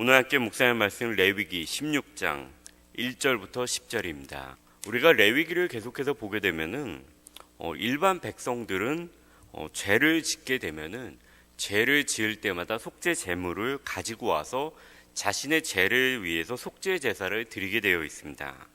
오늘 함께 묵상할 말씀 레위기 16장 1절부터 10절입니다. 우리가 레위기를 계속해서 보게 되면은 어, 일반 백성들은 어, 죄를 짓게 되면은 죄를 지을 때마다 속죄 제물을 가지고 와서 자신의 죄를 위해서 속죄 제사를 드리게 되어 있습니다.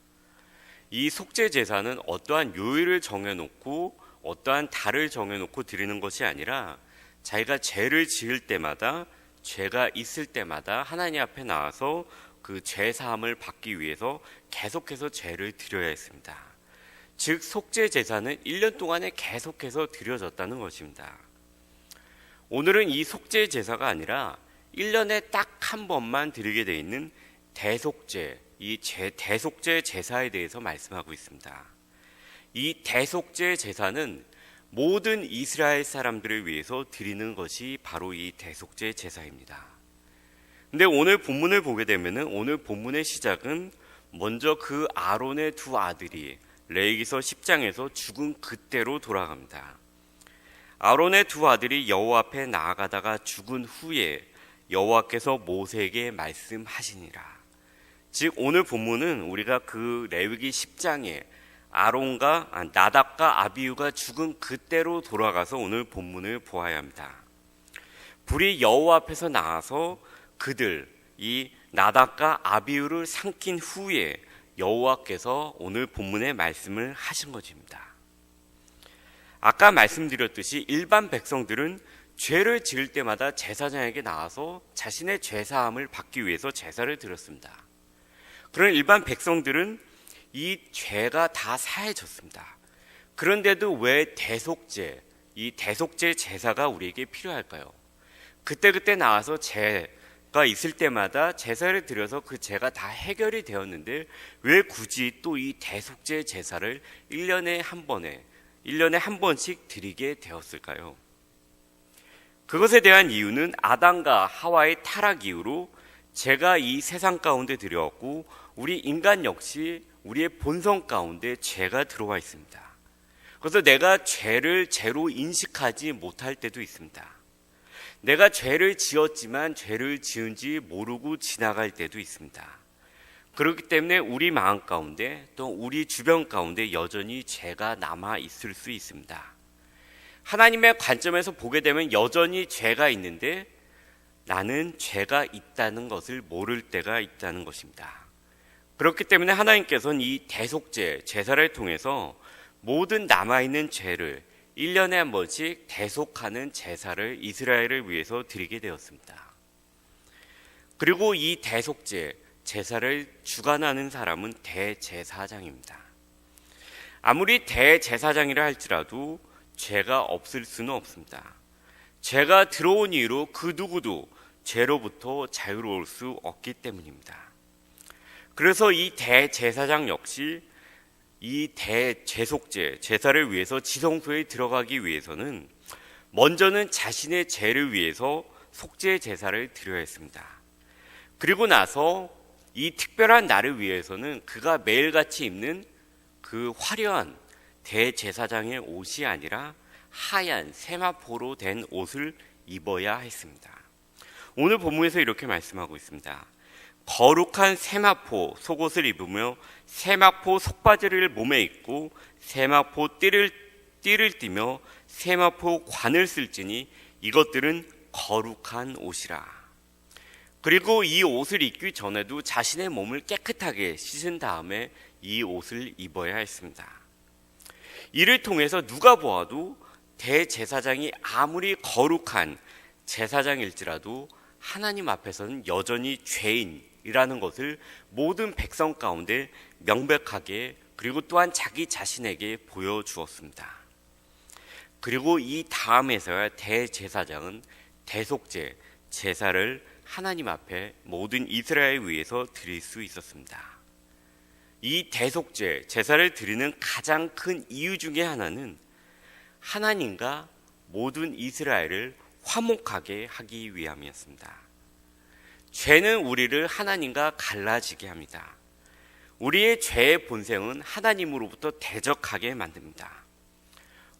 이 속죄 제사는 어떠한 요일을 정해놓고 어떠한 달을 정해놓고 드리는 것이 아니라 자기가 죄를 지을 때마다 죄가 있을 때마다 하나님 앞에 나와서 그 죄 사함을 받기 위해서 계속해서 죄를 드려야 했습니다. 즉 속죄 제사는 1년 동안에 계속해서 드려졌다는 것입니다. 오늘은 이 속죄 제사가 아니라 1년에 딱 한 번만 드리게 돼 있는 대속죄, 이 제, 대속죄 제사에 대해서 말씀하고 있습니다. 이 대속죄 제사는 모든 이스라엘 사람들을 위해서 드리는 것이 바로 이 대속죄 제사입니다. 근데 오늘 본문을 보게 되면은 오늘 본문의 시작은 먼저 그 아론의 두 아들이 레이기서 10장에서 죽은 그때로 돌아갑니다. 아론의 두 아들이 여호와 앞에 나아가다가 죽은 후에 여호와께서 모세에게 말씀하시니라. 즉 오늘 본문은 우리가 그 레위기 10장에 아론과 아, 나답과 아비유가 죽은 그때로 돌아가서 오늘 본문을 보아야 합니다. 불이 여호와 앞에서 나와서 그들 이 나답과 아비유를 삼킨 후에 여호와께서 오늘 본문의 말씀을 하신 것입니다. 아까 말씀드렸듯이 일반 백성들은 죄를 지을 때마다 제사장에게 나와서 자신의 죄 사함을 받기 위해서 제사를 드렸습니다. 그런 일반 백성들은 이 죄가 다 사해졌습니다. 그런데도 왜 대속죄, 이 대속죄 제사가 우리에게 필요할까요? 그때그때 나와서 죄가 있을 때마다 제사를 드려서 그 죄가 다 해결이 되었는데 왜 굳이 또 이 대속죄 제사를 1년에 한 번에 1년에 한 번씩 드리게 되었을까요? 그것에 대한 이유는 아담과 하와의 타락 이후로 제가 이 세상 가운데 들여왔고 우리 인간 역시 우리의 본성 가운데 죄가 들어와 있습니다. 그래서 내가 죄를 죄로 인식하지 못할 때도 있습니다. 내가 죄를 지었지만 죄를 지은지 모르고 지나갈 때도 있습니다. 그렇기 때문에 우리 마음 가운데 또 우리 주변 가운데 여전히 죄가 남아 있을 수 있습니다. 하나님의 관점에서 보게 되면 여전히 죄가 있는데 나는 죄가 있다는 것을 모를 때가 있다는 것입니다. 그렇기 때문에 하나님께서는 이 대속죄, 제사를 통해서 모든 남아있는 죄를 1년에 한 번씩 대속하는 제사를 이스라엘을 위해서 드리게 되었습니다. 그리고 이 대속죄, 제사를 주관하는 사람은 대제사장입니다. 아무리 대제사장이라 할지라도 죄가 없을 수는 없습니다. 죄가 들어온 이유로 그 누구도 죄로부터 자유로울 수 없기 때문입니다. 그래서 이 대제사장 역시 이 대제속죄, 제사를 위해서 지성소에 들어가기 위해서는 먼저는 자신의 죄를 위해서 속죄 제사를 드려야 했습니다. 그리고 나서 이 특별한 날을 위해서는 그가 매일같이 입는 그 화려한 대제사장의 옷이 아니라 하얀 세마포로 된 옷을 입어야 했습니다. 오늘 본문에서 이렇게 말씀하고 있습니다. 거룩한 세마포 속옷을 입으며 세마포 속바지를 몸에 입고 세마포 띠를 띠를 띠며 세마포 관을 쓸지니 이것들은 거룩한 옷이라. 그리고 이 옷을 입기 전에도 자신의 몸을 깨끗하게 씻은 다음에 이 옷을 입어야 했습니다. 이를 통해서 누가 보아도 대제사장이 아무리 거룩한 제사장일지라도 하나님 앞에서는 여전히 죄인이라는 것을 모든 백성 가운데 명백하게 그리고 또한 자기 자신에게 보여주었습니다. 그리고 이 다음에서야 대제사장은 대속제 제사를 하나님 앞에 모든 이스라엘 위해서 드릴 수 있었습니다. 이 대속제 제사를 드리는 가장 큰 이유 중에 하나는 하나님과 모든 이스라엘을 화목하게 하기 위함이었습니다. 죄는 우리를 하나님과 갈라지게 합니다. 우리의 죄의 본성은 하나님으로부터 대적하게 만듭니다.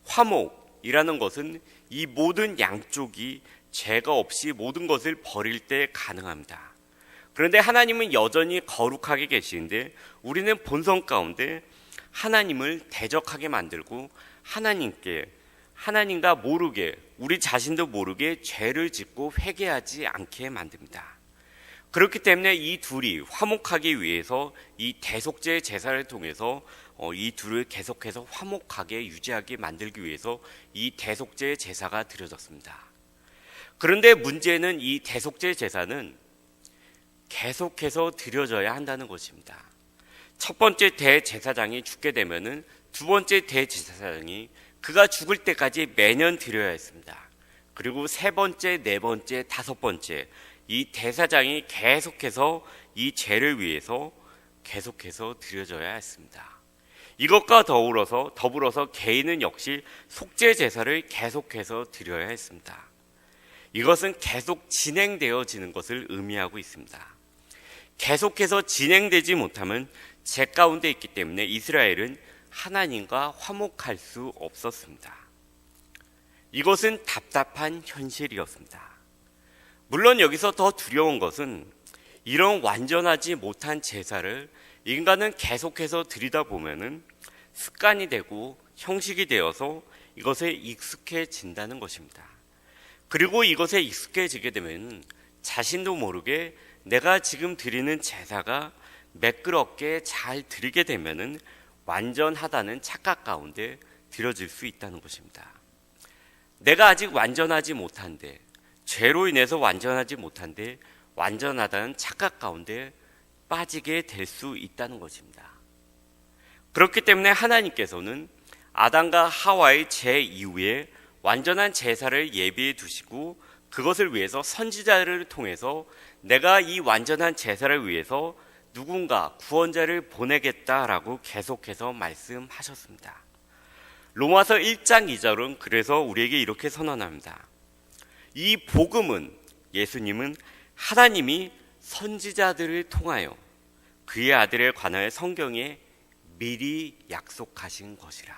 화목이라는 것은 이 모든 양쪽이 죄가 없이 모든 것을 버릴 때 가능합니다. 그런데 하나님은 여전히 거룩하게 계시는데 우리는 본성 가운데 하나님을 대적하게 만들고 하나님께 하나님과 모르게 우리 자신도 모르게 죄를 짓고 회개하지 않게 만듭니다. 그렇기 때문에 이 둘이 화목하기 위해서 이 대속제 제사를 통해서 어, 이 둘을 계속해서 화목하게 유지하게 만들기 위해서 이 대속제 제사가 드려졌습니다. 그런데 문제는 이 대속제 제사는 계속해서 드려져야 한다는 것입니다. 첫 번째 대제사장이 죽게 되면은 두 번째 대제사장이 그가 죽을 때까지 매년 드려야 했습니다. 그리고 세 번째, 네 번째, 다섯 번째 이 대사장이 계속해서 이 죄를 위해서 계속해서 드려져야 했습니다. 이것과 더불어서 더불어서 개인은 역시 속죄 제사를 계속해서 드려야 했습니다. 이것은 계속 진행되어지는 것을 의미하고 있습니다. 계속해서 진행되지 못하면 죄 가운데 있기 때문에 이스라엘은 하나님과 화목할 수 없었습니다. 이것은 답답한 현실이었습니다. 물론 여기서 더 두려운 것은 이런 완전하지 못한 제사를 인간은 계속해서 드리다 보면은 습관이 되고 형식이 되어서 이것에 익숙해진다는 것입니다. 그리고 이것에 익숙해지게 되면 자신도 모르게 내가 지금 드리는 제사가 매끄럽게 잘 드리게 되면은 완전하다는 착각 가운데 들어질 수 있다는 것입니다. 내가 아직 완전하지 못한데 죄로 인해서 완전하지 못한데 완전하다는 착각 가운데 빠지게 될 수 있다는 것입니다. 그렇기 때문에 하나님께서는 아담과 하와의 죄 이후에 완전한 제사를 예비해 두시고 그것을 위해서 선지자를 통해서 내가 이 완전한 제사를 위해서 누군가 구원자를 보내겠다라고 계속해서 말씀하셨습니다. 로마서 1장 2절은 그래서 우리에게 이렇게 선언합니다. 이 복음은 예수님은 하나님이 선지자들을 통하여 그의 아들에 관하여 성경에 미리 약속하신 것이라.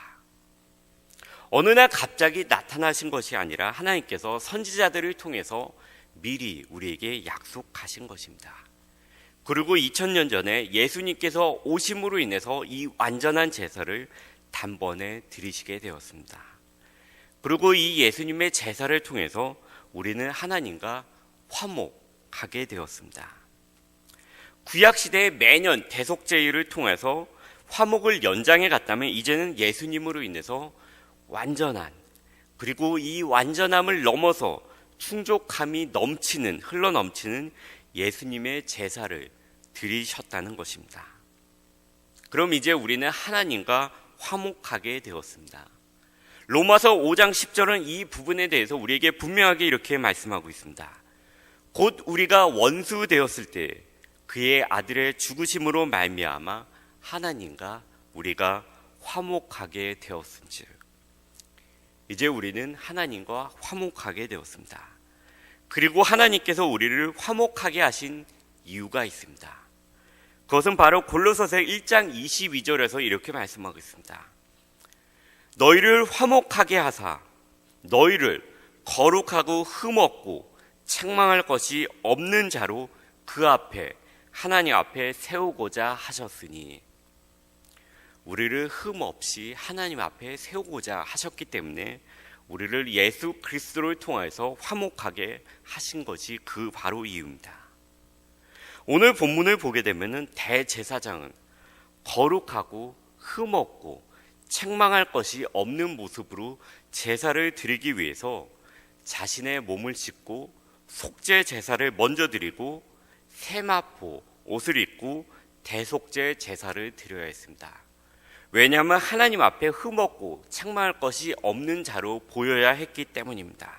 어느 날 갑자기 나타나신 것이 아니라 하나님께서 선지자들을 통해서 미리 우리에게 약속하신 것입니다. 그리고 2000년 전에 예수님께서 오심으로 인해서 이 완전한 제사를 단번에 드리시게 되었습니다. 그리고 이 예수님의 제사를 통해서 우리는 하나님과 화목하게 되었습니다. 구약 시대에 매년 대속제일을 통해서 화목을 연장해 갔다면 이제는 예수님으로 인해서 완전한 그리고 이 완전함을 넘어서 충족함이 넘치는 흘러 넘치는 예수님의 제사를 드리셨다는 것입니다. 그럼 이제 우리는 하나님과 화목하게 되었습니다. 로마서 5장 10절은 이 부분에 대해서 우리에게 분명하게 이렇게 말씀하고 있습니다. 곧 우리가 원수 되었을 때 그의 아들의 죽으심으로 말미암아 하나님과 우리가 화목하게 되었은즉 이제 우리는 하나님과 화목하게 되었습니다. 그리고 하나님께서 우리를 화목하게 하신 이유가 있습니다. 그것은 바로 골로서서 1장 22절에서 이렇게 말씀하고 있습니다. 너희를 화목하게 하사 너희를 거룩하고 흠없고 책망할 것이 없는 자로 그 앞에 하나님 앞에 세우고자 하셨으니 우리를 흠 없이 하나님 앞에 세우고자 하셨기 때문에 우리를 예수 그리스도를 통해서 화목하게 하신 것이 그 바로 이유입니다. 오늘 본문을 보게 되면은 대제사장은 거룩하고 흠없고 책망할 것이 없는 모습으로 제사를 드리기 위해서 자신의 몸을 씻고 속죄 제사를 먼저 드리고 세마포 옷을 입고 대속죄 제사를 드려야 했습니다. 왜냐하면 하나님 앞에 흠없고 책망할 것이 없는 자로 보여야 했기 때문입니다.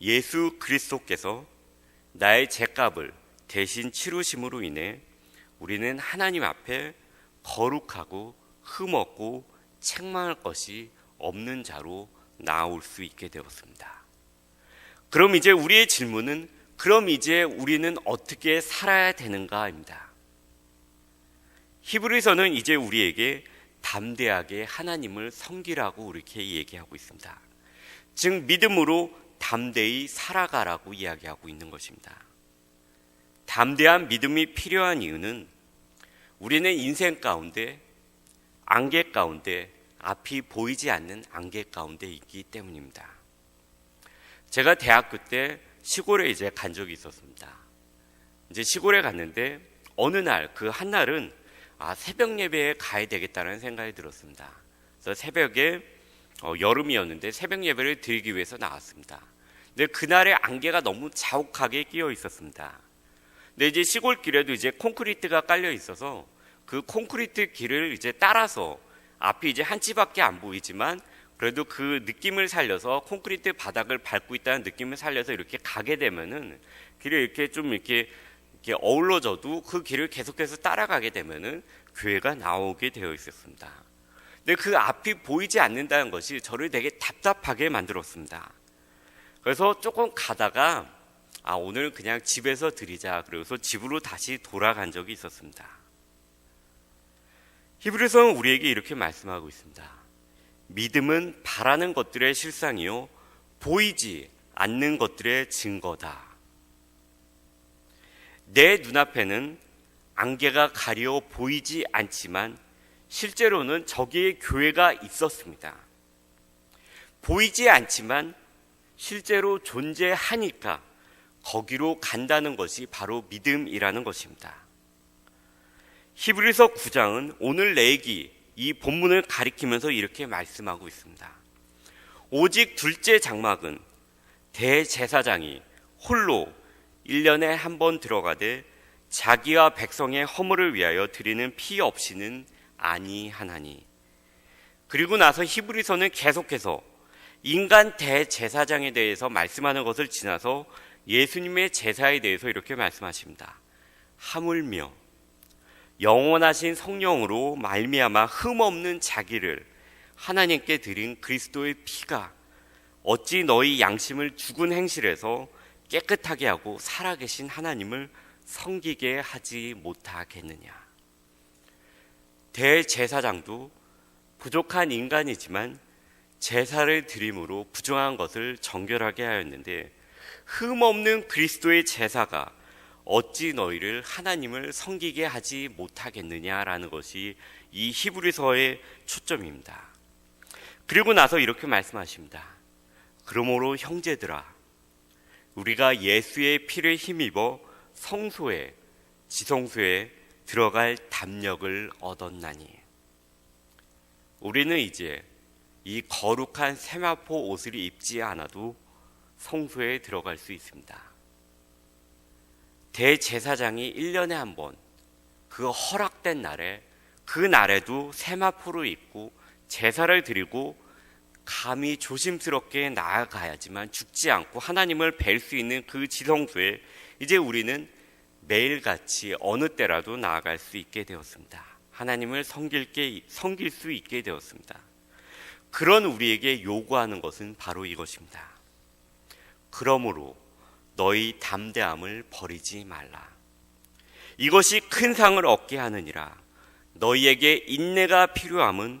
예수 그리스도께서 나의 죄값을 대신 치루심으로 인해 우리는 하나님 앞에 거룩하고 흠없고 책망할 것이 없는 자로 나올 수 있게 되었습니다. 그럼 이제 우리의 질문은 그럼 이제 우리는 어떻게 살아야 되는가입니다. 히브리서는 이제 우리에게 담대하게 하나님을 섬기라고 이렇게 얘기하고 있습니다. 즉 믿음으로 담대히 살아가라고 이야기하고 있는 것입니다. 담대한 믿음이 필요한 이유는 우리는 인생 가운데 안개 가운데 앞이 보이지 않는 안개 가운데 있기 때문입니다. 제가 대학교 때 시골에 이제 간 적이 있었습니다. 이제 시골에 갔는데 어느 날 그 한 날은 아 새벽 예배에 가야 되겠다는 생각이 들었습니다. 그래서 새벽에 어, 여름이었는데 새벽 예배를 드리기 위해서 나왔습니다. 근데 그날의 안개가 너무 자욱하게 끼어 있었습니다. 근데 이제 시골 길에도 이제 콘크리트가 깔려 있어서 그 콘크리트 길을 이제 따라서 앞이 이제 한 치밖에 안 보이지만 그래도 그 느낌을 살려서 콘크리트 바닥을 밟고 있다는 느낌을 살려서 이렇게 가게 되면은 길에 이렇게 좀 이렇게 어울러져도 그 길을 계속해서 따라가게 되면은 교회가 나오게 되어 있었습니다. 근데 그 앞이 보이지 않는다는 것이 저를 되게 답답하게 만들었습니다. 그래서 조금 가다가 아 오늘 그냥 집에서 드리자 그래서 집으로 다시 돌아간 적이 있었습니다. 히브리서는 우리에게 이렇게 말씀하고 있습니다. 믿음은 바라는 것들의 실상이요 보이지 않는 것들의 증거다. 내 눈앞에는 안개가 가려 보이지 않지만 실제로는 저기에 교회가 있었습니다. 보이지 않지만 실제로 존재하니까 거기로 간다는 것이 바로 믿음이라는 것입니다. 히브리서 9장은 오늘 내기 이 본문을 가리키면서 이렇게 말씀하고 있습니다. 오직 둘째 장막은 대제사장이 홀로 1년에 한 번 들어가되 자기와 백성의 허물을 위하여 드리는 피 없이는 아니하나니. 그리고 나서 히브리서는 계속해서 인간 대제사장에 대해서 말씀하는 것을 지나서 예수님의 제사에 대해서 이렇게 말씀하십니다. 하물며 영원하신 성령으로 말미암아 흠 없는 자기를 하나님께 드린 그리스도의 피가 어찌 너희 양심을 죽은 행실에서 깨끗하게 하고 살아계신 하나님을 섬기게 하지 못하겠느냐. 대제사장도 부족한 인간이지만 제사를 드림으로 부정한 것을 정결하게 하였는데 흠 없는 그리스도의 제사가 어찌 너희를 하나님을 섬기게 하지 못하겠느냐라는 것이 이 히브리서의 초점입니다. 그리고 나서 이렇게 말씀하십니다. 그러므로 형제들아 우리가 예수의 피를 힘입어 성소에 지성소에 들어갈 담력을 얻었나니 우리는 이제 이 거룩한 세마포 옷을 입지 않아도 성소에 들어갈 수 있습니다. 대제사장이 1년에 한 번 그 허락된 날에 그 날에도 세마포를 입고 제사를 드리고 감히 조심스럽게 나아가야지만 죽지 않고 하나님을 뵐 수 있는 그 지성소에 이제 우리는 매일같이 어느 때라도 나아갈 수 있게 되었습니다. 하나님을 섬길, 게, 섬길 수 있게 되었습니다. 그런 우리에게 요구하는 것은 바로 이것입니다. 그러므로 너희 담대함을 버리지 말라. 이것이 큰 상을 얻게 하느니라. 너희에게 인내가 필요함은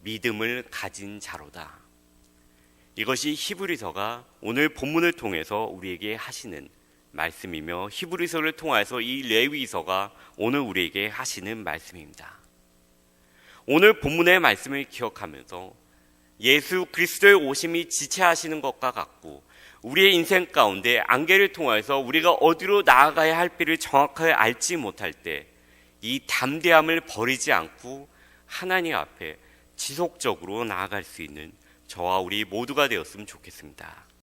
믿음을 가진 자로다. 이것이 히브리서가 오늘 본문을 통해서 우리에게 하시는 말씀이며 히브리서를 통해서 이 레위서가 오늘 우리에게 하시는 말씀입니다. 오늘 본문의 말씀을 기억하면서 예수 그리스도의 오심이 지체하시는 것과 같고 우리의 인생 가운데 안개를 통해서 우리가 어디로 나아가야 할 비를 정확하게 알지 못할 때 이 담대함을 버리지 않고 하나님 앞에 지속적으로 나아갈 수 있는 저와 우리 모두가 되었으면 좋겠습니다.